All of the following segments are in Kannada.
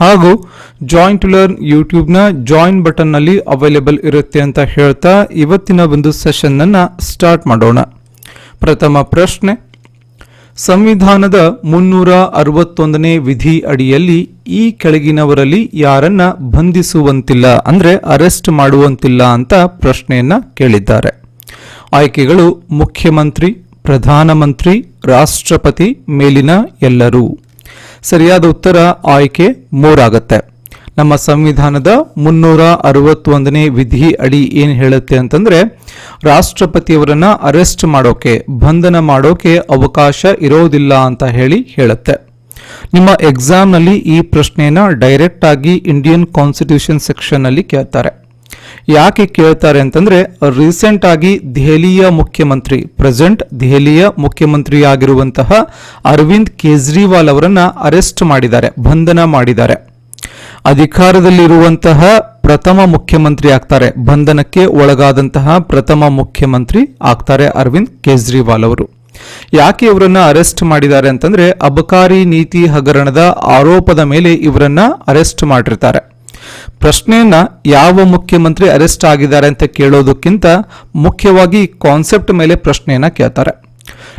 ಹಾಗೂ ಜಾಯಿಂಟ್ ಟು ಲರ್ನ್ ಯೂಟ್ಯೂಬ್ನ ಜಾಯಿನ್ ಬಟನ್ನಲ್ಲಿ ಅವೈಲೇಬಲ್ ಇರುತ್ತೆ ಅಂತ ಹೇಳ್ತಾ ಇವತ್ತಿನ ಒಂದು ಸೆಷನ್ನನ್ನು ಸ್ಟಾರ್ಟ್ ಮಾಡೋಣ. ಪ್ರಥಮ ಪ್ರಶ್ನೆ. ಸಂವಿಧಾನದ ಮುನ್ನೂರ ಅರವತ್ತೊಂದನೇ ವಿಧಿ ಅಡಿಯಲ್ಲಿ ಈ ಕೆಳಗಿನವರಲ್ಲಿ ಯಾರನ್ನ ಬಂಧಿಸುವಂತಿಲ್ಲ ಅಂದರೆ ಅರೆಸ್ಟ್ ಮಾಡುವಂತಿಲ್ಲ ಅಂತ ಪ್ರಶ್ನೆಯನ್ನ ಕೇಳಿದ್ದಾರೆ. ಆಯ್ಕೆಗಳು ಮುಖ್ಯಮಂತ್ರಿ, ಪ್ರಧಾನಮಂತ್ರಿ, ರಾಷ್ಟ್ರಪತಿ ಮೇಲಿನ ಎಲ್ಲರೂ. ಸರಿಯಾದ ಉತ್ತರ ಆಯ್ಕೆ ಮೂರಾಗತ್ತೆ. ನಮ್ಮ ಸಂವಿಧಾನದ ಮುನ್ನೂರ ಅರವತ್ತೊಂದನೇ ವಿಧಿ ಅಡಿ ಏನು ಹೇಳುತ್ತೆ ಅಂತಂದ್ರೆ, ರಾಷ್ಟ್ರಪತಿಯವರನ್ನ ಅರೆಸ್ಟ್ ಮಾಡೋಕೆ, ಬಂಧನ ಮಾಡೋಕೆ ಅವಕಾಶ ಇರೋದಿಲ್ಲ ಅಂತ ಹೇಳಿ ಹೇಳುತ್ತೆ. ನಿಮ್ಮ ಎಕ್ಸಾಮ್ನಲ್ಲಿ ಈ ಪ್ರಶ್ನೆಯನ್ನ ಡೈರೆಕ್ಟ್ ಆಗಿ ಇಂಡಿಯನ್ ಕಾನ್ಸ್ಟಿಟ್ಯೂಷನ್ ಸೆಕ್ಷನ್ ಅಲ್ಲಿ ಕೇಳ್ತಾರೆ. ಯಾಕೆ ಕೇಳ್ತಾರೆ ಅಂತಂದ್ರೆ ರೀಸೆಂಟ್ ಆಗಿ ದೆಹಲಿಯ ಮುಖ್ಯಮಂತ್ರಿ ಪ್ರೆಸೆಂಟ್ ದೆಹಲಿಯ ಮುಖ್ಯಮಂತ್ರಿ ಆಗಿರುವಂತಹ ಅರವಿಂದ್ ಕೇಜ್ರಿವಾಲ್ ಅವರನ್ನ ಅರೆಸ್ಟ್ ಮಾಡಿದ್ದಾರೆ, ಬಂಧನ ಮಾಡಿದ್ದಾರೆ. ಅಧಿಕಾರದಲ್ಲಿರುವಂತಹ ಪ್ರಥಮ ಮುಖ್ಯಮಂತ್ರಿ ಆಗ್ತಾರೆ, ಬಂಧನಕ್ಕೆ ಒಳಗಾದಂತಹ ಪ್ರಥಮ ಮುಖ್ಯಮಂತ್ರಿ ಆಗ್ತಾರೆ ಅರವಿಂದ್ ಕೇಜ್ರಿವಾಲ್ ಅವರು. ಯಾಕೆ ಇವರನ್ನ ಅರೆಸ್ಟ್ ಮಾಡಿದ್ದಾರೆ ಅಂತಂದ್ರೆ, ಅಬಕಾರಿ ನೀತಿ ಹಗರಣದ ಆರೋಪದ ಮೇಲೆ ಇವರನ್ನ ಅರೆಸ್ಟ್ ಮಾಡಿರ್ತಾರೆ. ಪ್ರಶ್ನೆಯನ್ನ ಯಾವ ಮುಖ್ಯಮಂತ್ರಿ ಅರೆಸ್ಟ್ ಆಗಿದ್ದಾರೆ ಅಂತ ಕೇಳೋದಕ್ಕಿಂತ ಮುಖ್ಯವಾಗಿ ಕಾನ್ಸೆಪ್ಟ್ ಮೇಲೆ ಪ್ರಶ್ನೆಯನ್ನ ಕೇಳ್ತಾರೆ.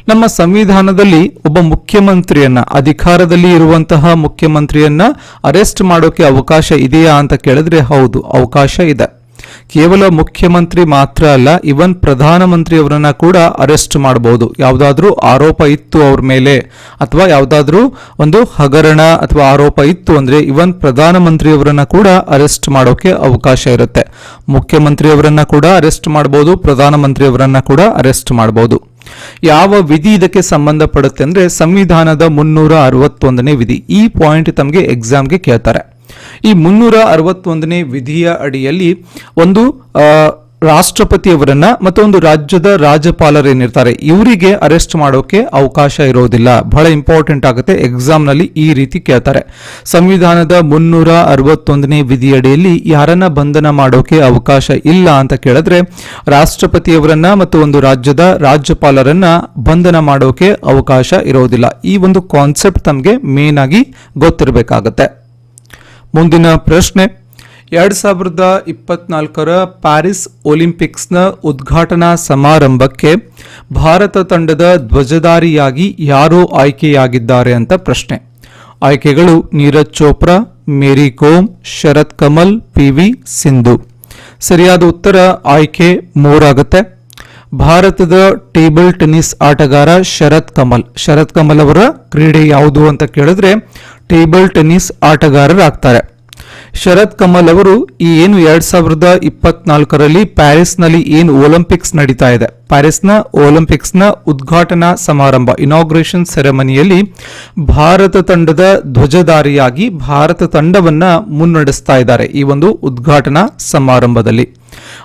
ನಮ್ಮ ಸಂವಿಧಾನದಲ್ಲಿ ಒಬ್ಬ ಮುಖ್ಯಮಂತ್ರಿಯನ್ನ, ಅಧಿಕಾರದಲ್ಲಿ ಇರುವಂತಹ ಮುಖ್ಯಮಂತ್ರಿಯನ್ನ ಅರೆಸ್ಟ್ ಮಾಡೋಕೆ ಅವಕಾಶ ಇದೆಯಾ ಅಂತ ಕೇಳಿದ್ರೆ ಹೌದು, ಅವಕಾಶ ಇದೆ. ಕೇವಲ ಮುಖ್ಯಮಂತ್ರಿ ಮಾತ್ರ ಅಲ್ಲ ಇವನ್ ಪ್ರಧಾನಮಂತ್ರಿಯವರನ್ನ ಕೂಡ ಅರೆಸ್ಟ್ ಮಾಡಬಹುದು ಯಾವುದಾದ್ರೂ ಆರೋಪ ಇತ್ತು ಅವ್ರ ಮೇಲೆ. ಅಥವಾ ಯಾವುದಾದ್ರೂ ಒಂದು ಹಗರಣ ಅಥವಾ ಆರೋಪ ಇತ್ತು ಅಂದ್ರೆ ಇವನ್ ಪ್ರಧಾನಮಂತ್ರಿಯವರನ್ನ ಕೂಡ ಅರೆಸ್ಟ್ ಮಾಡೋಕೆ ಅವಕಾಶ ಇರುತ್ತೆ. ಮುಖ್ಯಮಂತ್ರಿಯವರನ್ನ ಕೂಡ ಅರೆಸ್ಟ್ ಮಾಡಬಹುದು ಪ್ರಧಾನಮಂತ್ರಿಯವರನ್ನ ಕೂಡ ಅರೆಸ್ಟ್ ಮಾಡಬಹುದು ಯಾವ ವಿಧಿ ಇದಕ್ಕೆ ಸಂಬಂಧಪಡುತ್ತೆ ಅಂದ್ರೆ ಸಂವಿಧಾನದ ಮುನ್ನೂರ ಅರವತ್ತೊಂದನೇ ವಿಧಿ. ಈ ಪಾಯಿಂಟ್ ತಮಗೆ ಎಕ್ಸಾಮ್ಗೆ ಕೇಳ್ತಾರೆ. ಈ ಮುನ್ನೂರ ಅರವತ್ತೊಂದನೇ ವಿಧಿಯ ಅಡಿಯಲ್ಲಿ ಒಂದು ರಾಷ್ಟ್ರಪತಿಯವರನ್ನ ಮತ್ತು ಒಂದು ರಾಜ್ಯದ ರಾಜ್ಯಪಾಲರೇನಿರ್ತಾರೆ ಇವರಿಗೆ ಅರೆಸ್ಟ್ ಮಾಡೋಕೆ ಅವಕಾಶ ಇರೋದಿಲ್ಲ. ಬಹಳ ಇಂಪಾರ್ಟೆಂಟ್ ಆಗುತ್ತೆ. ಎಕ್ಸಾಮ್ನಲ್ಲಿ ಈ ರೀತಿ ಕೇಳ್ತಾರೆ. ಸಂವಿಧಾನದ ಮುನ್ನೂರ ಅರವತ್ತೊಂದನೇ ವಿಧಿಯಡಿಯಲ್ಲಿ ಯಾರನ್ನ ಬಂಧನ ಮಾಡೋಕೆ ಅವಕಾಶ ಇಲ್ಲ ಅಂತ ಕೇಳಿದ್ರೆ, ರಾಷ್ಟ್ರಪತಿಯವರನ್ನ ಮತ್ತು ಒಂದು ರಾಜ್ಯದ ರಾಜ್ಯಪಾಲರನ್ನ ಬಂಧನ ಮಾಡೋಕೆ ಅವಕಾಶ ಇರೋದಿಲ್ಲ. ಈ ಒಂದು ಕಾನ್ಸೆಪ್ಟ್ ತಮಗೆ ಮೇನ್ ಆಗಿ ಗೊತ್ತಿರಬೇಕಾಗತ್ತೆ. ಮುಂದಿನ ಪ್ರಶ್ನೆ. ಎರಡ್ ಸಾವಿರದ ಇಪ್ಪತ್ನಾಲ್ಕರ ಪ್ಯಾರಿಸ್ ಒಲಿಂಪಿಕ್ಸ್ನ ಉದ್ಘಾಟನಾ ಸಮಾರಂಭಕ್ಕೆ ಭಾರತ ತಂಡದ ಧ್ವಜಧಾರಿಯಾಗಿ ಯಾರು ಆಯ್ಕೆಯಾಗಿದ್ದಾರೆ ಅಂತ ಪ್ರಶ್ನೆ. ಆಯ್ಕೆಗಳು ನೀರಜ್ ಚೋಪ್ರಾ, ಮೇರಿ ಕೋಮ್, ಶರತ್ ಕಮಲ್, ಪಿ ವಿ ಸಿಂಧು. ಸರಿಯಾದ ಉತ್ತರ ಆಯ್ಕೆ ಮೂರಾಗುತ್ತೆ. ಭಾರತದ ಟೇಬಲ್ ಟೆನ್ನಿಸ್ ಆಟಗಾರ ಶರತ್ ಕಮಲ್. ಶರತ್ ಕಮಲ್ ಅವರ ಕ್ರೀಡೆ ಯಾವುದು ಅಂತ ಕೇಳಿದ್ರೆ ಟೇಬಲ್ ಟೆನ್ನಿಸ್ ಆಟಗಾರರಾಗ್ತಾರೆ. ಶರತ್ ಕಮಲ್ ಅವರು ಈ ಏನು ಎರಡ್ ಸಾವಿರದ ಇಪ್ಪತ್ನಾಲ್ಕರಲ್ಲಿ ಪ್ಯಾರಿಸ್ನಲ್ಲಿ ಏನು ಒಲಿಂಪಿಕ್ಸ್ ನಡೀತಾ ಇದೆ. ಪ್ಯಾರಿಸ್ನ ಒಲಿಂಪಿಕ್ಸ್ನ ಉದ್ಘಾಟನಾ ಸಮಾರಂಭ ಇನಾಗ್ರೇಷನ್ ಸೆರೆಮನಿಯಲ್ಲಿ ಭಾರತ ತಂಡದ ಧ್ವಜಧಾರಿಯಾಗಿ ಭಾರತ ತಂಡವನ್ನ ಮುನ್ನಡೆಸ್ತಾ ಇದ್ದಾರೆ ಈ ಒಂದು ಉದ್ಘಾಟನಾ ಸಮಾರಂಭದಲ್ಲಿ.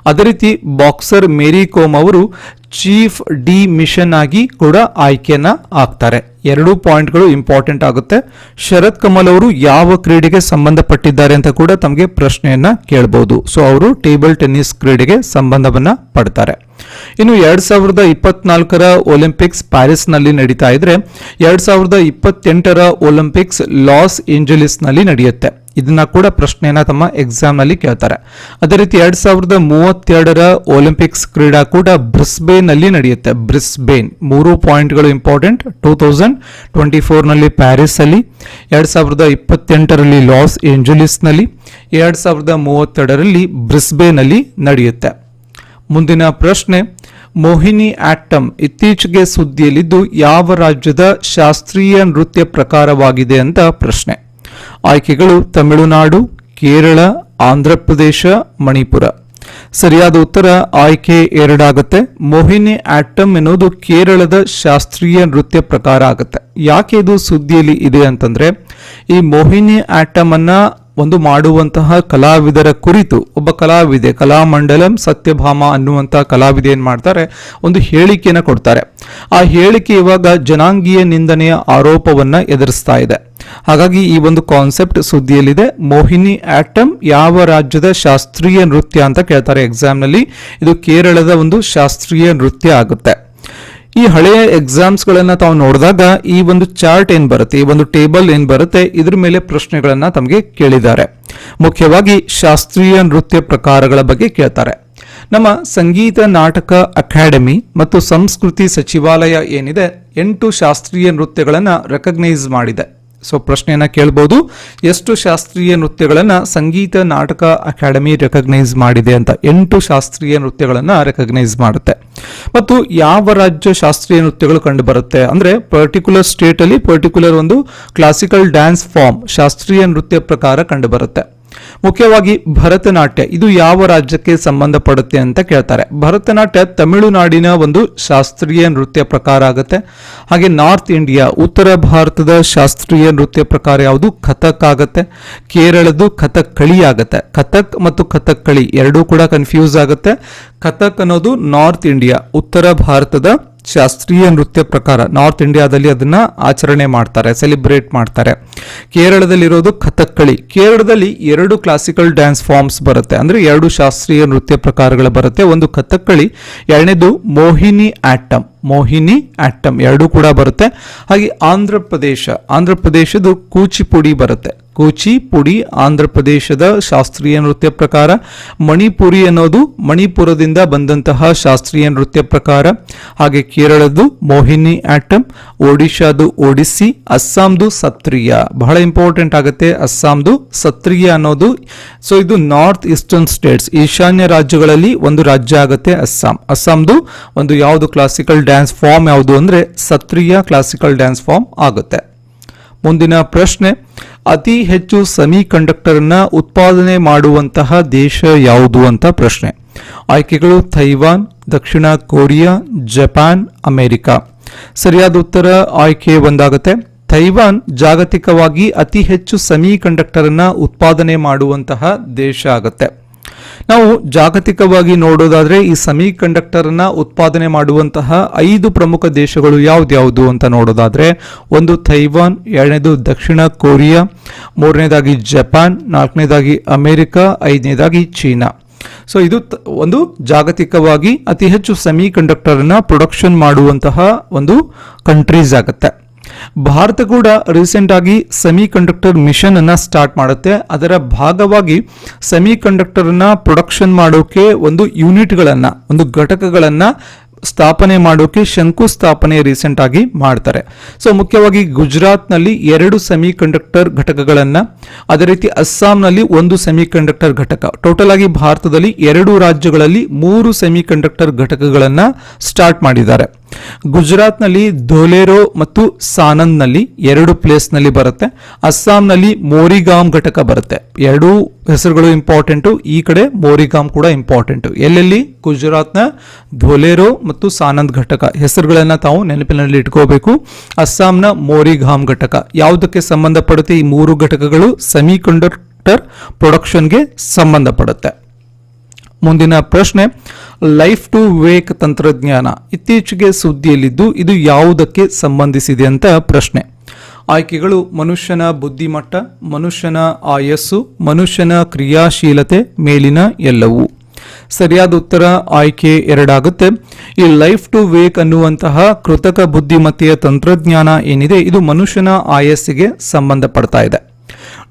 ಅದೇ ರೀತಿ ಬಾಕ್ಸರ್ ಮೇರಿ ಕೋಮ್ ಅವರು ಚೀಫ್ ಡಿ ಮಿಷನ್ ಆಗಿ ಕೂಡ ಆಯ್ಕೆಯನ್ನ ಆಗ್ತಾರೆ. ಎರಡೂ ಪಾಯಿಂಟ್ಗಳು ಇಂಪಾರ್ಟೆಂಟ್ ಆಗುತ್ತೆ. ಶರತ್ ಕಮಲ್ ಅವರು ಯಾವ ಕ್ರೀಡೆಗೆ ಸಂಬಂಧಪಟ್ಟಿದ್ದಾರೆ ಅಂತ ಕೂಡ ತಮಗೆ ಪ್ರಶ್ನೆಯನ್ನ ಕೇಳಬಹುದು ಸೊ, ಅವರು ಟೇಬಲ್ ಟೆನ್ನಿಸ್ ಕ್ರೀಡೆಗೆ ಸಂಬಂಧವನ್ನ ಪಡ್ತಾರೆ. ಇನ್ನು ಎರಡ್ ಸಾವಿರದ ಇಪ್ಪತ್ನಾಲ್ಕರ ಒಲಿಂಪಿಕ್ಸ್ ಪ್ಯಾರಿಸ್ನಲ್ಲಿ ನಡೀತಾ ಇದ್ರೆ, ಎರಡ್ ಸಾವಿರದ ಇಪ್ಪತ್ತೆಂಟರ ಒಲಿಂಪಿಕ್ಸ್ ಲಾಸ್ ಏಂಜಲೀಸ್ನಲ್ಲಿ ನಡೆಯುತ್ತೆ. ಇದನ್ನ ಕೂಡ ಪ್ರಶ್ನೆಯನ್ನ ತಮ್ಮ ಎಕ್ಸಾಮ್ನಲ್ಲಿ ಕೇಳ್ತಾರೆ. ಅದೇ ರೀತಿ ಎರಡ್ ಸಾವಿರದ ಮೂವತ್ತೆರಡರ ಒಲಿಂಪಿಕ್ಸ್ ಕ್ರೀಡಾ ಕೂಡ ಬ್ರಿಸ್ಬೇನ್ನಲ್ಲಿ ನಡೆಯುತ್ತೆ. ಬ್ರಿಸ್ಬೇನ್ ಮೂರು ಪಾಯಿಂಟ್ಗಳು ಇಂಪಾರ್ಟೆಂಟ್ ಟೂ ತೌಸಂಡ್ ಟ್ವೆಂಟಿ ಫೋರ್ನಲ್ಲಿ ಪ್ಯಾರಿಸ್ ಅಲ್ಲಿ ಎರಡ್ ಸಾವಿರದ ಇಪ್ಪತ್ತೆಂಟರಲ್ಲಿ ಲಾಸ್ ಏಂಜಲೀಸ್ನಲ್ಲಿ ಎರಡ್ ಸಾವಿರದ ಮೂವತ್ತೆರಡರಲ್ಲಿ ಬ್ರಿಸ್ಬೇನ್ ಅಲ್ಲಿ ನಡೆಯುತ್ತೆ. ಮುಂದಿನ ಪ್ರಶ್ನೆ, ಮೋಹಿನಿ ಆಟಮ್ ಇತ್ತೀಚೆಗೆ ಸುದ್ದಿಯಲ್ಲಿದ್ದು ಯಾವ ರಾಜ್ಯದ ಶಾಸ್ತ್ರೀಯ ನೃತ್ಯ ಪ್ರಕಾರವಾಗಿದೆ ಅಂತ ಪ್ರಶ್ನೆ. ಆಯ್ಕೆಗಳು ತಮಿಳುನಾಡು, ಕೇರಳ, ಆಂಧ್ರಪ್ರದೇಶ, ಮಣಿಪುರ. ಸರಿಯಾದ ಉತ್ತರ ಆಯ್ಕೆ ಎರಡಾಗುತ್ತೆ. ಮೋಹಿನಿ ಆಟಮ್ ಎನ್ನುವುದು ಕೇರಳದ ಶಾಸ್ತ್ರೀಯ ನೃತ್ಯ ಪ್ರಕಾರ ಆಗುತ್ತೆ. ಯಾಕೆ ಇದು ಸುದ್ದಿಯಲ್ಲಿ ಇದೆ ಅಂತಂದ್ರೆ, ಈ ಮೋಹಿನಿ ಆಟಮ್ ಅನ್ನ ಒಂದು ಮಾಡುವಂತಹ ಕಲಾವಿದರ ಕುರಿತು, ಒಬ್ಬ ಕಲಾವಿದೆ, ಕಲಾಮಂಡಲಂ ಸತ್ಯಭಾಮ ಅನ್ನುವಂತಹ ಕಲಾವಿದೆ ಏನ್ ಮಾಡ್ತಾರೆ? ಒಂದು ಹೇಳಿಕೆಯನ್ನು ಕೊಡ್ತಾರೆ. ಆ ಹೇಳಿಕೆ ಇವಾಗ ಜನಾಂಗೀಯ ನಿಂದನೆಯ ಆರೋಪವನ್ನ ಎದುರಿಸ್ತಾ ಇದೆ. ಹಾಗಾಗಿ ಈ ಒಂದು ಕಾನ್ಸೆಪ್ಟ್ ಸುದ್ದಿಯಲ್ಲಿದೆ. ಮೋಹಿನಿ ಆಟಮ್ ಯಾವ ರಾಜ್ಯದ ಶಾಸ್ತ್ರೀಯ ನೃತ್ಯ ಅಂತ ಕೇಳ್ತಾರೆ ಎಕ್ಸಾಮ್ನಲ್ಲಿ. ಇದು ಕೇರಳದ ಒಂದು ಶಾಸ್ತ್ರೀಯ ನೃತ್ಯ ಆಗುತ್ತೆ. ಈ ಹಳೆಯ ಎಕ್ಸಾಮ್ಸ್ ಗಳನ್ನ ತಾವು ನೋಡಿದಾಗ ಈ ಒಂದು ಚಾರ್ಟ್ ಏನ್ ಬರುತ್ತೆ, ಈ ಒಂದು ಟೇಬಲ್ ಏನ್ ಬರುತ್ತೆ, ಇದ್ರ ಮೇಲೆ ಪ್ರಶ್ನೆಗಳನ್ನ ತಮಗೆ ಕೇಳಿದ್ದಾರೆ. ಮುಖ್ಯವಾಗಿ ಶಾಸ್ತ್ರೀಯ ನೃತ್ಯ ಪ್ರಕಾರಗಳ ಬಗ್ಗೆ ಕೇಳ್ತಾರೆ. ನಮ್ಮ ಸಂಗೀತ ನಾಟಕ ಅಕಾಡೆಮಿ ಮತ್ತು ಸಂಸ್ಕೃತಿ ಸಚಿವಾಲಯ ಏನಿದೆ, ಎಂಟು ಶಾಸ್ತ್ರೀಯ ನೃತ್ಯಗಳನ್ನು ರೆಕಗ್ನೈಸ್ ಮಾಡಿದೆ. ಸೊ ಪ್ರಶ್ನೆಯನ್ನ ಕೇಳ್ಬೋದು. ಎಷ್ಟು ಶಾಸ್ತ್ರೀಯ ನೃತ್ಯಗಳನ್ನ ಸಂಗೀತ ನಾಟಕ ಅಕಾಡೆಮಿ ರೆಕಗ್ನೈಸ್ ಮಾಡಿದೆ ಅಂತ ಎಂಟು ಶಾಸ್ತ್ರೀಯ ನೃತ್ಯಗಳನ್ನ ರೆಕಗ್ನೈಸ್ ಮಾಡುತ್ತೆ. ಮತ್ತು ಯಾವ ರಾಜ್ಯ ಶಾಸ್ತ್ರೀಯ ನೃತ್ಯಗಳು ಕಂಡು ಬರುತ್ತೆ ಅಂದ್ರೆ ಪರ್ಟಿಕ್ಯುಲರ್ ಸ್ಟೇಟ್ ಅಲ್ಲಿ ಪರ್ಟಿಕ್ಯುಲರ್ ಒಂದು ಕ್ಲಾಸಿಕಲ್ ಡ್ಯಾನ್ಸ್ ಫಾರ್ಮ್ ಶಾಸ್ತ್ರೀಯ ನೃತ್ಯ ಪ್ರಕಾರ ಕಂಡು ಬರುತ್ತೆ ಮುಖ್ಯವಾಗಿ ಭರತನಾಟ್ಯ. ಇದು ಯಾವ ರಾಜ್ಯಕ್ಕೆ ಸಂಬಂಧಪಡುತ್ತೆ ಅಂತ ಕೇಳ್ತಾರೆ. ಭರತನಾಟ್ಯ ತಮಿಳುನಾಡಿನ ಒಂದು ಶಾಸ್ತ್ರೀಯ ನೃತ್ಯ ಪ್ರಕಾರ ಆಗುತ್ತೆ. ಹಾಗೆ ನಾರ್ತ್ ಇಂಡಿಯಾ, ಉತ್ತರ ಭಾರತದ ಶಾಸ್ತ್ರೀಯ ನೃತ್ಯ ಪ್ರಕಾರ ಯಾವುದು ಕಥಕ್ ಆಗುತ್ತೆ. ಕೇರಳದ್ದು ಕಥಕ್ ಕಳಿ ಆಗುತ್ತೆ. ಕಥಕ್ ಮತ್ತು ಕಥಕ್ ಕಳಿ ಎರಡೂ ಕೂಡ ಕನ್ಫ್ಯೂಸ್ ಆಗುತ್ತೆ. ಕಥಕ್ ಅನ್ನೋದು ನಾರ್ತ್ ಇಂಡಿಯಾ, ಉತ್ತರ ಭಾರತದ ಶಾಸ್ತ್ರೀಯ ನೃತ್ಯ ಪ್ರಕಾರ. ನಾರ್ತ್ ಇಂಡಿಯಾದಲ್ಲಿ ಅದನ್ನ ಆಚರಣೆ ಮಾಡ್ತಾರೆ, ಸೆಲೆಬ್ರೇಟ್ ಮಾಡ್ತಾರೆ. ಕೇರಳದಲ್ಲಿರೋದು ಕಥಕ್ಕಳಿ ಕೇರಳದಲ್ಲಿ ಎರಡು ಕ್ಲಾಸಿಕಲ್ ಡ್ಯಾನ್ಸ್ ಫಾರ್ಮ್ಸ್ ಬರುತ್ತೆ. ಅಂದ್ರೆ ಎರಡು ಶಾಸ್ತ್ರೀಯ ನೃತ್ಯ ಪ್ರಕಾರಗಳು ಬರುತ್ತೆ. ಒಂದು ಕಥಕ್ಕಳಿ ಎರಡನೇದು ಮೋಹಿನಿ ಆಟಮ್. ಮೋಹಿನಿ ಆಟಮ್ ಎರಡೂ ಕೂಡ ಬರುತ್ತೆ. ಹಾಗೆ ಆಂಧ್ರ ಪ್ರದೇಶ, ಆಂಧ್ರ ಪ್ರದೇಶದ ಕೂಚಿಪುಡಿ ಬರುತ್ತೆ. ಕೂಚಿಪುಡಿ ಆಂಧ್ರ ಪ್ರದೇಶದ ಶಾಸ್ತ್ರೀಯ ನೃತ್ಯ ಪ್ರಕಾರ, ಮಣಿಪುರಿ ಅನ್ನೋದು ಮಣಿಪುರದಿಂದ ಬಂದಂತಹ ಶಾಸ್ತ್ರೀಯ ನೃತ್ಯ ಪ್ರಕಾರ. ಹಾಗೆ ಕೇರಳದ್ದು ಮೋಹಿನಿ ಆಟಮ್ ಒಡಿಶಾದು ಒಡಿಸ್ಸಿ, ಅಸ್ಸಾಂದು ಸತ್ರಿಯ ಬಹಳ ಇಂಪಾರ್ಟೆಂಟ್ ಆಗುತ್ತೆ ಅಸ್ಸಾಂದು ಸತ್ರಿಯ ಅನ್ನೋದು. ಸೊ ಇದು ನಾರ್ತ್ ಈಸ್ಟರ್ನ್ ಸ್ಟೇಟ್ಸ್, ಈಶಾನ್ಯ ರಾಜ್ಯಗಳಲ್ಲಿ ಒಂದು ರಾಜ್ಯ ಆಗುತ್ತೆ ಅಸ್ಸಾಂ. ಅಸ್ಸಾಂದು ಒಂದು ಯಾವುದು ಕ್ಲಾಸಿಕಲ್ ಡ್ಯಾನ್ಸ್ ಫಾರ್ಮ್ ಯಾವುದು ಅಂದರೆ ಸತ್ರಿಯ ಕ್ಲಾಸಿಕಲ್ ಡ್ಯಾನ್ಸ್ ಫಾರ್ಮ್ ಆಗುತ್ತೆ. ಮುಂದಿನ ಪ್ರಶ್ನೆ, ಅತಿ ಹೆಚ್ಚು ಸೆಮಿ ಕಂಡಕ್ಟರ್ನ ಉತ್ಪಾದನೆ ಮಾಡುವಂತಹ ದೇಶ ಯಾವುದು ಅಂತ ಪ್ರಶ್ನೆ. ಆಯ್ಕೆಗಳು ಥೈವಾನ್ ದಕ್ಷಿಣ ಕೊರಿಯಾ, ಜಪಾನ್, ಅಮೆರಿಕ. ಸರಿಯಾದ ಉತ್ತರ ಆಯ್ಕೆ ಒಂದಾಗುತ್ತೆ. ಥೈವಾನ್ ಜಾಗತಿಕವಾಗಿ ಅತಿ ಹೆಚ್ಚು ಸೆಮಿ ಕಂಡಕ್ಟರ್ನ ಉತ್ಪಾದನೆ ಮಾಡುವಂತಹ ದೇಶ ಆಗುತ್ತೆ. ನಾವು ಜಾಗತಿಕವಾಗಿ ನೋಡೋದಾದ್ರೆ ಈ ಸೆಮಿ ಕಂಡಕ್ಟರ್ನ ಉತ್ಪಾದನೆ ಮಾಡುವಂತಹ ಐದು ಪ್ರಮುಖ ದೇಶಗಳು ಯಾವ್ದ್ಯಾವುದು ಅಂತ ನೋಡೋದಾದ್ರೆ ಒಂದು ಥೈವಾನ್ ಎರಡನೇದು ದಕ್ಷಿಣ ಕೊರಿಯಾ, ಮೂರನೇದಾಗಿ ಜಪಾನ್, ನಾಲ್ಕನೇದಾಗಿ ಅಮೆರಿಕ, ಐದನೇದಾಗಿ ಚೀನಾ. ಸೊ ಇದು ಒಂದು ಜಾಗತಿಕವಾಗಿ ಅತಿ ಹೆಚ್ಚು ಸೆಮಿ ಕಂಡಕ್ಟರ್ನ ಪ್ರೊಡಕ್ಷನ್ ಮಾಡುವಂತಹ ಒಂದು ಕಂಟ್ರೀಸ್ ಆಗುತ್ತೆ. ಭಾರತ ಕೂಡ ರೀಸೆಂಟ್ ಆಗಿ ಸೆಮಿ ಕಂಡಕ್ಟರ್ ಮಿಷನ್ ಅನ್ನ ಸ್ಟಾರ್ಟ್ ಮಾಡುತ್ತೆ. ಅದರ ಭಾಗವಾಗಿ ಸೆಮಿ ಕಂಡಕ್ಟರ್ನ ಪ್ರೊಡಕ್ಷನ್ ಮಾಡೋಕೆ ಒಂದು ಯೂನಿಟ್ಗಳನ್ನ ಒಂದು ಘಟಕಗಳನ್ನ ಸ್ಥಾಪನೆ ಮಾಡೋಕೆ ಶಂಕುಸ್ಥಾಪನೆ ರೀಸೆಂಟ್ ಆಗಿ ಮಾಡ್ತಾರೆ. ಸೊ ಮುಖ್ಯವಾಗಿ ಗುಜರಾತ್ನಲ್ಲಿ ಎರಡು ಸೆಮಿ ಕಂಡಕ್ಟರ್ ಘಟಕಗಳನ್ನ, ಅದೇ ರೀತಿ ಅಸ್ಸಾಂನಲ್ಲಿ ಒಂದು ಸೆಮಿ ಕಂಡಕ್ಟರ್ ಘಟಕ. ಟೋಟಲ್ ಆಗಿ ಭಾರತದಲ್ಲಿ ಎರಡು ರಾಜ್ಯಗಳಲ್ಲಿ ಮೂರು ಸೆಮಿ ಕಂಡಕ್ಟರ್ ಘಟಕಗಳನ್ನ ಸ್ಟಾರ್ಟ್ ಮಾಡಿದ್ದಾರೆ. ಗುಜರಾತ್ನಲ್ಲಿ ಧೋಲೇರೋ ಮತ್ತು ಸಾನಂದ್ನಲ್ಲಿ ಎರಡು ಪ್ಲೇಸ್ನಲ್ಲಿ ಬರುತ್ತೆ. ಅಸ್ಸಾಂನಲ್ಲಿ ಮೋರಿಗಾಮ್ ಘಟಕ ಬರುತ್ತೆ. ಎರಡೂ ಹೆಸರುಗಳು ಇಂಪಾರ್ಟೆಂಟು ಈ ಕಡೆ ಮೋರಿಗಾಮ್ ಕೂಡ ಇಂಪಾರ್ಟೆಂಟು ಎಲ್ಲೆಲ್ಲಿ? ಗುಜರಾತ್ನ ಧೋಲೇರೋ ಮತ್ತು ಸಾನಂದ್ ಘಟಕ. ಹೆಸರುಗಳನ್ನು ತಾವು ನೆನಪಿನಲ್ಲಿ ಇಟ್ಕೋಬೇಕು. ಅಸ್ಸಾಂನ ಮೋರಿಗಾಮ್ ಘಟಕ. ಯಾವುದಕ್ಕೆ ಸಂಬಂಧಪಡುತ್ತೆ? ಈ ಮೂರು ಘಟಕಗಳು ಸೆಮಿ ಕಂಡಕ್ಟರ್ ಪ್ರೊಡಕ್ಷನ್ಗೆ ಸಂಬಂಧಪಡುತ್ತೆ. ಮುಂದಿನ ಪ್ರಶ್ನೆ ಲೈಫ್ ಟು ವೇಕ್ ತಂತ್ರಜ್ಞಾನ ಇತ್ತೀಚೆಗೆ ಸುದ್ದಿಯಲ್ಲಿದ್ದು ಇದು ಯಾವುದಕ್ಕೆ ಸಂಬಂಧಿಸಿದೆ ಅಂತ ಪ್ರಶ್ನೆ. ಆಯ್ಕೆಗಳು ಮನುಷ್ಯನ ಬುದ್ಧಿಮಟ್ಟ, ಮನುಷ್ಯನ ಆಯಸ್ಸು, ಮನುಷ್ಯನ ಕ್ರಿಯಾಶೀಲತೆ ಮೇಲಿನ ಎಲ್ಲವೂ. ಸರಿಯಾದ ಉತ್ತರ ಆಯ್ಕೆ ಎರಡಾಗುತ್ತೆ. ಈ ಲೈಫ್ ಟು ವೇಕ್ ಅನ್ನುವಂತಹ ಕೃತಕ ಬುದ್ಧಿಮತ್ತೆಯ ತಂತ್ರಜ್ಞಾನ ಏನಿದೆ, ಇದು ಮನುಷ್ಯನ ಆಯಸ್ಸಿಗೆ ಸಂಬಂಧಪಡ್ತಾ ಇದೆ.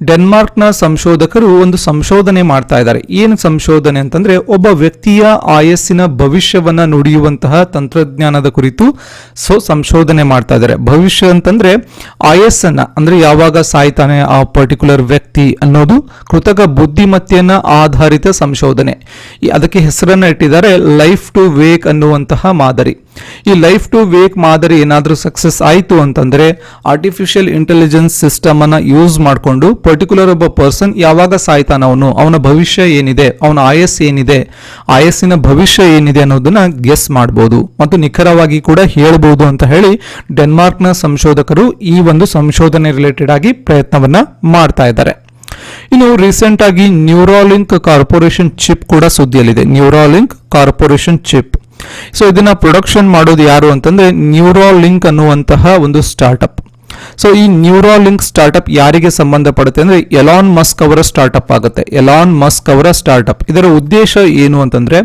ಡೆನ್ಮಾರ್ಕ್ನ ಸಂಶೋಧಕರು ಒಂದು ಸಂಶೋಧನೆ ಮಾಡ್ತಾ ಇದ್ದಾರೆ. ಏನು ಸಂಶೋಧನೆ ಅಂತಂದ್ರೆ ಒಬ್ಬ ವ್ಯಕ್ತಿಯ ಆಯಸ್ಸಿನ ಭವಿಷ್ಯವನ್ನ ನುಡಿಯುವಂತಹ ತಂತ್ರಜ್ಞಾನದ ಕುರಿತು ಸೊ ಸಂಶೋಧನೆ ಮಾಡ್ತಾ ಇದ್ದಾರೆ. ಭವಿಷ್ಯ ಅಂತಂದ್ರೆ ಆಯಸ್ಸನ್ನ, ಅಂದ್ರೆ ಯಾವಾಗ ಸಾಯ್ತಾನೆ ಆ ಪರ್ಟಿಕ್ಯುಲರ್ ವ್ಯಕ್ತಿ ಅನ್ನೋದು ಕೃತಕ ಬುದ್ಧಿಮತ್ತೆಯನ್ನ ಆಧಾರಿತ ಸಂಶೋಧನೆ. ಅದಕ್ಕೆ ಹೆಸರನ್ನ ಇಟ್ಟಿದ್ದಾರೆ ಲೈಫ್ ಟು ವೇಕ್ ಅನ್ನುವಂತಹ ಮಾದರಿ. ಈ ಲೈಫ್ ಟು ವೇಕ್ ಮಾದರಿ ಏನಾದರೂ ಸಕ್ಸಸ್ ಆಯಿತು ಅಂತಂದ್ರೆ ಆರ್ಟಿಫಿಷಿಯಲ್ ಇಂಟೆಲಿಜೆನ್ಸ್ ಸಿಸ್ಟಮ್ ಅನ್ನ ಯೂಸ್ ಮಾಡಿಕೊಂಡು ಪರ್ಟಿಕ್ಯುಲರ್ ಒಬ್ಬ ಪರ್ಸನ್ ಯಾವಾಗ ಸಾಯ್ತಾನ ಅವನು, ಅವನ ಭವಿಷ್ಯ ಏನಿದೆ, ಅವನ ಆಯಸ್ ಏನಿದೆ, ಆಯಸ್ಸಿನ ಭವಿಷ್ಯ ಏನಿದೆ ಅನ್ನೋದನ್ನ ಗೆಸ್ ಮಾಡಬಹುದು ಮತ್ತು ನಿಖರವಾಗಿ ಕೂಡ ಹೇಳ್ಬೋದು ಅಂತ ಹೇಳಿ ಡೆನ್ಮಾರ್ಕ್ನ ಸಂಶೋಧಕರು ಈ ಒಂದು ಸಂಶೋಧನೆ ರಿಲೇಟೆಡ್ ಆಗಿ ಪ್ರಯತ್ನವನ್ನ ಮಾಡ್ತಾ ಇದ್ದಾರೆ. ಇನ್ನು ರೀಸೆಂಟ್ ಆಗಿ ನ್ಯೂರಾಲಿಂಕ್ ಕಾರ್ಪೊರೇಷನ್ ಚಿಪ್ ಕೂಡ ಸುದ್ದಿಯಲ್ಲಿದೆ. ನ್ಯೂರಾಲಿಂಕ್ ಕಾರ್ಪೊರೇಷನ್ ಚಿಪ್ ಸೊ ಇದನ್ನ ಪ್ರೊಡಕ್ಷನ್ ಮಾಡೋದು ಯಾರು ಅಂತಂದ್ರೆ ನ್ಯೂರಾಲಿಂಕ್ ಅನ್ನುವಂತಹ ಒಂದು ಸ್ಟಾರ್ಟ್ಅಪ್ ಸೊ ಈ ನ್ಯೂರೋಲಿಂಕ್ ಸ್ಟಾರ್ಟ್ಅಪ್ ಯಾರಿಗೆ ಸಂಬಂಧಪಡುತ್ತೆ ಅಂದ್ರೆ ಎಲಾನ್ ಮಸ್ಕ್ ಅವರ ಸ್ಟಾರ್ಟ್ಅಪ್ ಆಗುತ್ತೆ. ಎಲಾನ್ ಮಸ್ಕ್ ಅವರ ಸ್ಟಾರ್ಟ್ಅಪ್ ಇದರ ಉದ್ದೇಶ ಏನು ಅಂತಂದ್ರೆ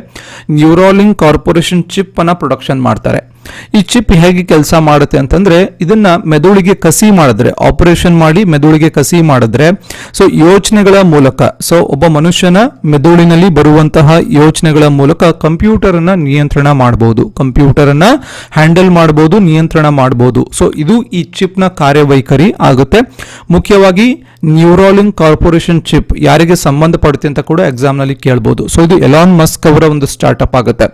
ನ್ಯೂರೋಲಿಂಕ್ ಕಾರ್ಪೊರೇಷನ್ ಚಿಪ್ ಅನ್ನ ಪ್ರೊಡಕ್ಷನ್ ಮಾಡ್ತಾರೆ. ಈ ಚಿಪ್ ಹೇಗೆ ಕೆಲಸ ಮಾಡುತ್ತೆ ಅಂತಂದ್ರೆ ಇದನ್ನ ಮೆದುಳಿಗೆ ಕಸಿ ಮಾಡಿದ್ರೆ ಆಪರೇಷನ್ ಮಾಡಿ ಮೆದುಳಿಗೆ ಕಸಿ ಮಾಡಿದ್ರೆ ಸೊ ಯೋಚನೆಗಳ ಮೂಲಕ ಸೊ ಒಬ್ಬ ಮನುಷ್ಯನ ಮೆದುಳಿನಲ್ಲಿ ಬರುವಂತಹ ಯೋಚನೆಗಳ ಮೂಲಕ ಕಂಪ್ಯೂಟರ್ ಅನ್ನ ನಿಯಂತ್ರಣ ಮಾಡಬಹುದು ಕಂಪ್ಯೂಟರ್ ಅನ್ನ ಹ್ಯಾಂಡಲ್ ಮಾಡಬಹುದು ನಿಯಂತ್ರಣ ಮಾಡಬಹುದು ಸೊ ಇದು ಈ ಚಿಪ್ನ ಕಾರ್ಯವೈಖರಿ ಆಗುತ್ತೆ. ಮುಖ್ಯವಾಗಿ ನ್ಯೂರಾಲಿಂಗ್ ಕಾರ್ಪೊರೇಷನ್ ಚಿಪ್ ಯಾರಿಗೆ ಸಂಬಂಧಪಡುತ್ತೆ ಅಂತ ಕೂಡ ಎಕ್ಸಾಮ್ನಲ್ಲಿ ಕೇಳಬಹುದು ಸೊ ಇದು ಎಲಾನ್ ಮಸ್ಕ್ ಅವರ ಒಂದು ಸ್ಟಾರ್ಟ್ಅಪ್ ಆಗುತ್ತೆ.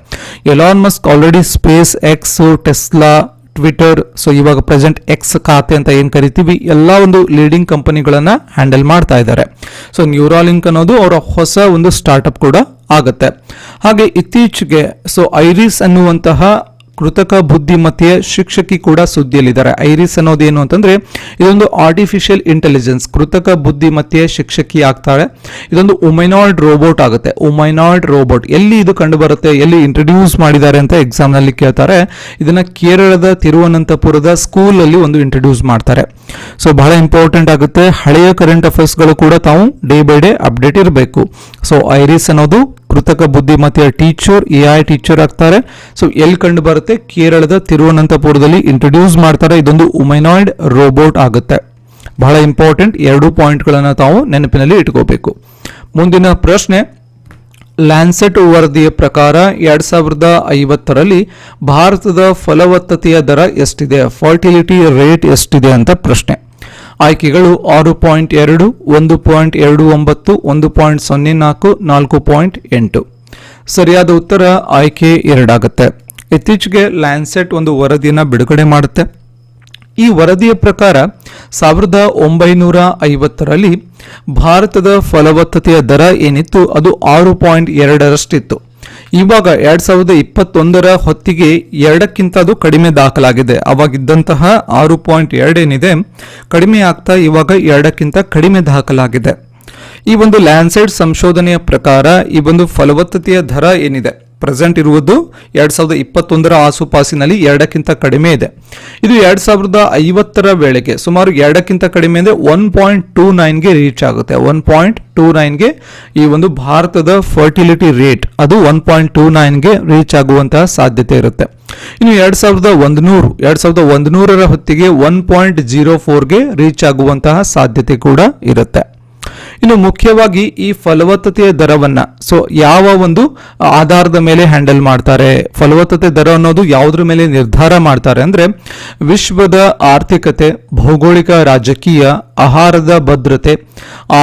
Elon Musk already SpaceX Tesla Twitter so ಇವಾಗ ಪ್ರೆಸೆಂಟ್ ಎಕ್ಸ್ ಖಾತೆ ಅಂತ ಏನು ಕರಿತೀವಿ, ಎಲ್ಲ ಒಂದು ಲೀಡಿಂಗ್ ಕಂಪನಿಗಳನ್ನ ಹ್ಯಾಂಡಲ್ ಮಾಡ್ತಾ ಇದ್ದಾರೆ ಸೊ ನ್ಯೂರಾಲಿಂಕ್ ಅನ್ನೋದು ಅವರ ಹೊಸ ಒಂದು ಸ್ಟಾರ್ಟ್ಅಪ್ ಕೂಡ ಆಗುತ್ತೆ. ಹಾಗೆ ಇತ್ತೀಚೆಗೆ ಸೊ ಐರಿಸ್ ಅನ್ನುವಂತಹ ಕೃತಕ ಬುದ್ಧಿಮತ್ತೆಯ ಶಿಕ್ಷಕಿ ಕೂಡ ಸುದ್ದಿಯಲ್ಲಿದ್ದಾರೆ. ಐರಿಸ್ ಅನ್ನೋದೇನು ಅಂತಂದ್ರೆ, ಇದೊಂದು ಆರ್ಟಿಫಿಷಿಯಲ್ ಇಂಟೆಲಿಜೆನ್ಸ್ ಕೃತಕ ಬುದ್ಧಿಮತ್ತೆಯ ಶಿಕ್ಷಕಿ ಆಗ್ತಾಳೆ. ಇದೊಂದು ಉಮೈನಾಯ್ಡ್ ರೋಬೋಟ್ ಆಗುತ್ತೆ. ಉಮೈನಾಯ್ಡ್ ರೋಬೋಟ್ ಎಲ್ಲಿ ಇದು ಕಂಡು ಬರುತ್ತೆ ಎಲ್ಲಿ ಇಂಟ್ರೊಡ್ಯೂಸ್ ಮಾಡಿದ್ದಾರೆ ಅಂತ ಎಕ್ಸಾಮ್ನಲ್ಲಿ ಕೇಳ್ತಾರೆ. ಇದನ್ನ ಕೇರಳದ ತಿರುವನಂತಪುರದ ಸ್ಕೂಲ್ ಅಲ್ಲಿ ಒಂದು ಇಂಟ್ರೊಡ್ಯೂಸ್ ಮಾಡ್ತಾರೆ. ಸೊ ಬಹಳ ಇಂಪಾರ್ಟೆಂಟ್ ಆಗುತ್ತೆ. ಹಳೆಯ ಕರೆಂಟ್ ಅಫೇರ್ಸ್ಗಳು ಕೂಡ ತಾವು ಡೇ ಬೈ ಡೇ ಅಪ್ಡೇಟ್ ಇರಬೇಕು. ಸೊ ಐರಿಸ್ ಅನ್ನೋದು ಕೃತಕ ಬುದ್ಧಿಮತ್ತೆಯ ಟೀಚರ್ ಎ ಐ ಟೀಚರ್ ಆಗ್ತಾರೆ. ಸೊ ಎಲ್ಲಿ ಕಂಡು ಬರುತ್ತೆ? ಕೇರಳದ ತಿರುವನಂತಪುರದಲ್ಲಿ ಇಂಟ್ರೊಡ್ಯೂಸ್ ಮಾಡ್ತಾರೆ. ಇದೊಂದು ಉಮೆನಾಯ್ಡ್ ರೋಬೋಟ್ ಆಗುತ್ತೆ. ಬಹಳ ಇಂಪಾರ್ಟೆಂಟ್ ಎರಡು ಪಾಯಿಂಟ್ಗಳನ್ನು ತಾವು ನೆನಪಿನಲ್ಲಿ ಇಟ್ಕೋಬೇಕು. ಮುಂದಿನ ಪ್ರಶ್ನೆ ಲ್ಯಾನ್ಸೆಟ್ ವರದಿಯ ಪ್ರಕಾರ ಎರಡು ಸಾವಿರದ ಐವತ್ತರಲ್ಲಿ ಭಾರತದ ಫಲವತ್ತತೆಯ ದರ ಎಷ್ಟಿದೆ? ಫರ್ಟಿಲಿಟಿ ರೇಟ್ ಎಷ್ಟಿದೆ ಅಂತ ಪ್ರಶ್ನೆ. ಆಯ್ಕೆಗಳು ಆರು ಪಾಯಿಂಟ್ ಎರಡು, ಒಂದು ಪಾಯಿಂಟ್ ಎರಡು ಒಂಬತ್ತು, ಒಂದು ಪಾಯಿಂಟ್ ಸೊನ್ನೆ ನಾಲ್ಕು ನಾಲ್ಕು ಪಾಯಿಂಟ್ ಎಂಟು. ಸರಿಯಾದ ಉತ್ತರ ಆಯ್ಕೆ ಎರಡಾಗುತ್ತೆ. ಇತ್ತೀಚೆಗೆ ಲ್ಯಾನ್ಸೆಟ್ ಒಂದು ವರದಿಯನ್ನು ಬಿಡುಗಡೆ ಮಾಡುತ್ತೆ. ಈ ವರದಿಯ ಪ್ರಕಾರ ಸಾವಿರದ ಒಂಬೈನೂರ ಐವತ್ತರಲ್ಲಿ ಭಾರತದ ಫಲವತ್ತತೆಯ ದರ ಏನಿತ್ತು? ಅದು ಆರು ಪಾಯಿಂಟ್ ಎರಡರಷ್ಟಿತ್ತು. ಇವಾಗ ಎರಡ್ ಸಾವಿರದ ಇಪ್ಪತ್ತೊಂದರ ಹೊತ್ತಿಗೆ ಎರಡಕ್ಕಿಂತ ಅದು ಕಡಿಮೆ ದಾಖಲಾಗಿದೆ. ಅವಾಗಿದ್ದಂತಹ ಆರು ಪಾಯಿಂಟ್ ಎರಡೇನಿದೆ ಕಡಿಮೆ ಆಗ್ತಾ ಇವಾಗ ಎರಡಕ್ಕಿಂತ ಕಡಿಮೆ ದಾಖಲಾಗಿದೆ. ಈ ಒಂದು ಲ್ಯಾಂಡ್ಸೈಡ್ ಸಂಶೋಧನೆಯ ಪ್ರಕಾರ ಈ ಒಂದು ಫಲವತ್ತತೆಯ ದರ ಏನಿದೆ? ಪ್ರೆಸೆಂಟ್ ಇರುವುದು ಎರಡು ಸಾವಿರದ ಇಪ್ಪತ್ತೊಂದರ ಆಸುಪಾಸಿನಲ್ಲಿ ಎರಡಕ್ಕಿಂತ ಕಡಿಮೆ ಇದೆ. ಇದು ಎರಡು ಸಾವಿರದ ಐವತ್ತರ ವೇಳೆಗೆ ಸುಮಾರು ಎರಡಕ್ಕಿಂತ ಕಡಿಮೆ ಅಂದರೆ ಒನ್ ಪಾಯಿಂಟ್ ಟೂ ನೈನ್ಗೆ ರೀಚ್ ಆಗುತ್ತೆ. ಒನ್ ಪಾಯಿಂಟ್ ಟೂ ನೈನ್ಗೆ ಈ ಒಂದು ಭಾರತದ ಫರ್ಟಿಲಿಟಿ ರೇಟ್ ಅದು ಒನ್ ಪಾಯಿಂಟ್ ಟೂ ನೈನ್ಗೆ ರೀಚ್ ಆಗುವಂತಹ ಸಾಧ್ಯತೆ ಇರುತ್ತೆ. ಇನ್ನು ಎರಡು ಸಾವಿರದ ಒಂದು ನೂರು ಎರಡ್ ಸಾವಿರದ ಒಂದು ನೂರರ ಹೊತ್ತಿಗೆ ಒನ್ ಪಾಯಿಂಟ್ ಜೀರೋ ಫೋರ್ಗೆ ರೀಚ್ ಆಗುವಂತಹ ಸಾಧ್ಯತೆ ಕೂಡ ಇರುತ್ತೆ. ಇನ್ನು ಮುಖ್ಯವಾಗಿ ಈ ಫಲವತ್ತತೆಯ ದರವನ್ನ ಸೊ ಯಾವ ಒಂದು ಆಧಾರದ ಮೇಲೆ ಹ್ಯಾಂಡಲ್ ಮಾಡ್ತಾರೆ, ಫಲವತ್ತತೆ ದರ ಅನ್ನೋದು ಯಾವುದ್ರ ಮೇಲೆ ನಿರ್ಧಾರ ಮಾಡ್ತಾರೆ ಅಂದ್ರೆ ವಿಶ್ವದ ಆರ್ಥಿಕತೆ, ಭೌಗೋಳಿಕ ರಾಜಕೀಯ, ಆಹಾರದ ಭದ್ರತೆ,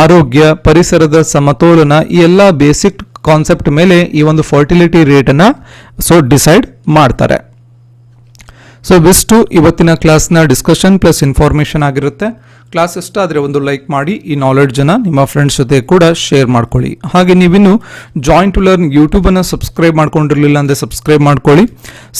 ಆರೋಗ್ಯ, ಪರಿಸರದ ಸಮತೋಲನ ಈ ಎಲ್ಲ ಬೇಸಿಕ್ ಕಾನ್ಸೆಪ್ಟ್ ಮೇಲೆ ಈ ಒಂದು ಫರ್ಟಿಲಿಟಿ ರೇಟನ್ನು ಸೊ ಡಿಸೈಡ್ ಮಾಡ್ತಾರೆ. ಸೊ ಬಿಸ್ಟು ಇವತ್ತಿನ ಕ್ಲಾಸ್ನ ಡಿಸ್ಕಷನ್ ಪ್ಲಸ್ ಇನ್ಫಾರ್ಮೇಷನ್ ಆಗಿರುತ್ತೆ. ಕ್ಲಾಸ್ ಇಷ್ಟ ಆದರೆ ಒಂದು ಲೈಕ್ ಮಾಡಿ, ಈ ನಾಲೆಡ್ಜನ್ನು ನಿಮ್ಮ ಫ್ರೆಂಡ್ಸ್ ಜೊತೆ ಕೂಡ ಶೇರ್ ಮಾಡ್ಕೊಳ್ಳಿ. ಹಾಗೆ ನೀವಿನ್ನು ಜಾಯಿಂಟ್ ಟು ಲರ್ನ್ ಯೂಟ್ಯೂಬನ್ನು ಸಬ್ಸ್ಕ್ರೈಬ್ ಮಾಡ್ಕೊಂಡಿರಲಿಲ್ಲ ಅಂದರೆ ಸಬ್ಸ್ಕ್ರೈಬ್ ಮಾಡ್ಕೊಳ್ಳಿ.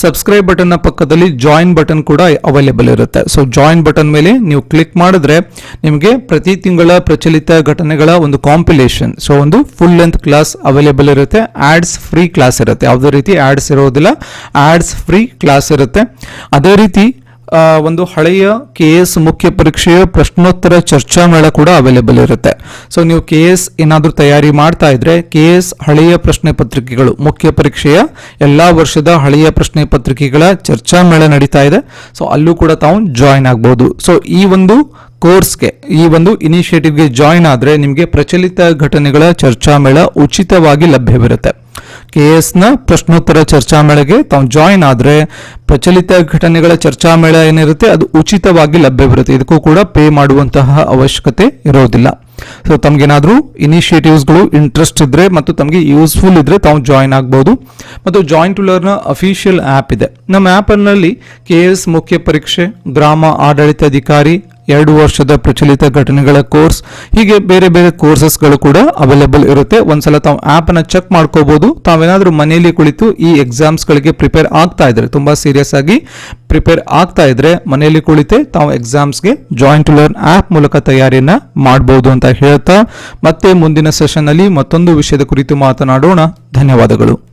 ಸಬ್ಸ್ಕ್ರೈಬ್ ಬಟನ್ನ ಪಕ್ಕದಲ್ಲಿ ಜಾಯಿನ್ ಬಟನ್ ಕೂಡ ಅವೈಲೇಬಲ್ ಇರುತ್ತೆ. ಸೊ ಜಾಯಿನ್ ಬಟನ್ ಮೇಲೆ ನೀವು ಕ್ಲಿಕ್ ಮಾಡಿದ್ರೆ ನಿಮಗೆ ಪ್ರತಿ ತಿಂಗಳ ಪ್ರಚಲಿತ ಘಟನೆಗಳ ಒಂದು ಕಾಂಪಿಲೇಷನ್ ಸೊ ಒಂದು ಫುಲ್ ಲೆಂತ್ ಕ್ಲಾಸ್ ಅವೈಲೇಬಲ್ ಇರುತ್ತೆ. ಆ್ಯಡ್ಸ್ ಫ್ರೀ ಕ್ಲಾಸ್ ಇರುತ್ತೆ. ಯಾವುದೇ ರೀತಿ ಆ್ಯಡ್ಸ್ ಇರೋದಿಲ್ಲ. ಆ್ಯಡ್ಸ್ ಫ್ರೀ ಕ್ಲಾಸ್ ಇರುತ್ತೆ. ಅದೇ ರೀತಿ ಒಂದು ಹಳೆಯ ಕೆ ಎಸ್ ಮುಖ್ಯ ಪರೀಕ್ಷೆಯ ಪ್ರಶ್ನೋತ್ತರ ಚರ್ಚಾ ಮೇಳ ಕೂಡ ಅವೈಲೇಬಲ್ ಇರುತ್ತೆ. ಸೊ ನೀವು ಕೆ ಎಸ್ ಏನಾದರೂ ತಯಾರಿ ಮಾಡ್ತಾ ಇದ್ರೆ ಕೆ ಎಸ್ ಹಳೆಯ ಪ್ರಶ್ನೆ ಪತ್ರಿಕೆಗಳು, ಮುಖ್ಯ ಪರೀಕ್ಷೆಯ ಎಲ್ಲಾ ವರ್ಷದ ಹಳೆಯ ಪ್ರಶ್ನೆ ಪತ್ರಿಕೆಗಳ ಚರ್ಚಾ ಮೇಳ ನಡೀತಾ ಇದೆ. ಸೊ ಅಲ್ಲೂ ಕೂಡ ತಾವು ಜಾಯಿನ್ ಆಗ್ಬೋದು. ಸೊ ಈ ಒಂದು ಕೋರ್ಸ್ಗೆ ಈ ಒಂದು ಇನಿಷಿಯೇಟಿವ್ಗೆ ಜಾಯಿನ್ ಆದರೆ ನಿಮಗೆ ಪ್ರಚಲಿತ ಘಟನೆಗಳ ಚರ್ಚಾ ಮೇಳ ಉಚಿತವಾಗಿ ಲಭ್ಯವಿರುತ್ತೆ ಕೆ ಎಸ್ನ ಪ್ರಶ್ನೋತ್ತರ ಚರ್ಚಾ ಮೇಳಗೆ ತಾವು ಜಾಯಿನ್ ಆದರೆ ಪ್ರಚಲಿತ ಘಟನೆಗಳ ಚರ್ಚಾ ಮೇಳ ಏನಿರುತ್ತೆ, ಅದು ಉಚಿತವಾಗಿ ಲಭ್ಯವಿರುತ್ತೆ ಇದಕ್ಕೂ ಕೂಡ ಪೇ ಮಾಡುವಂತಹ ಅವಶ್ಯಕತೆ ಇರೋದಿಲ್ಲ. ಸೊ ತಮಗೇನಾದರೂ ಇನಿಷಿಯೇಟಿವ್ಸ್ಗಳು ಇಂಟ್ರೆಸ್ಟ್ ಇದ್ರೆ ಮತ್ತು ತಮಗೆ ಯೂಸ್ಫುಲ್ ಇದ್ರೆ ತಾವು ಜಾಯಿನ್ ಆಗ್ಬೋದು. ಮತ್ತು join to learn official app ಇದೆ. ನಮ್ಮ ಆ್ಯಪ್ನಲ್ಲಿ ಕೆ ಎಸ್ ಮುಖ್ಯ ಪರೀಕ್ಷೆ, ಗ್ರಾಮ ಆಡಳಿತಾಧಿಕಾರಿ ಎರಡು ವರ್ಷದ ಪ್ರಚಲಿತ ಘಟನೆಗಳ ಕೋರ್ಸ್, ಹೀಗೆ ಬೇರೆ ಬೇರೆ ಕೋರ್ಸಸ್ಗಳು ಕೂಡ ಅವೈಲೇಬಲ್ ಇರುತ್ತೆ. ಒಂದ್ಸಲ ತಾವು ಆ್ಯಪನ್ನು ಚೆಕ್ ಮಾಡ್ಕೋಬಹುದು ತಾವೇನಾದರೂ ಮನೆಯಲ್ಲಿ ಕುಳಿತು ಈ ಎಕ್ಸಾಮ್ಸ್ಗಳಿಗೆ ಪ್ರಿಪೇರ್ ಆಗ್ತಾ ಇದ್ರೆ, ತುಂಬ ಸೀರಿಯಸ್ ಆಗಿ ಪ್ರಿಪೇರ್ ಆಗ್ತಾ ಇದ್ರೆ, ಮನೆಯಲ್ಲಿ ಕುಳಿತೆ ತಾವು ಎಕ್ಸಾಮ್ಸ್ಗೆ ಜಾಯಿಂಟ್ ಲರ್ನ್ ಆ್ಯಪ್ ಮೂಲಕ ತಯಾರಿಯನ್ನ ಮಾಡಬಹುದು ಅಂತ ಹೇಳ್ತಾ, ಮತ್ತೆ ಮುಂದಿನ ಸೆಷನ್ನಲ್ಲಿ ಮತ್ತೊಂದು ವಿಷಯದ ಕುರಿತು ಮಾತನಾಡೋಣ. ಧನ್ಯವಾದಗಳು.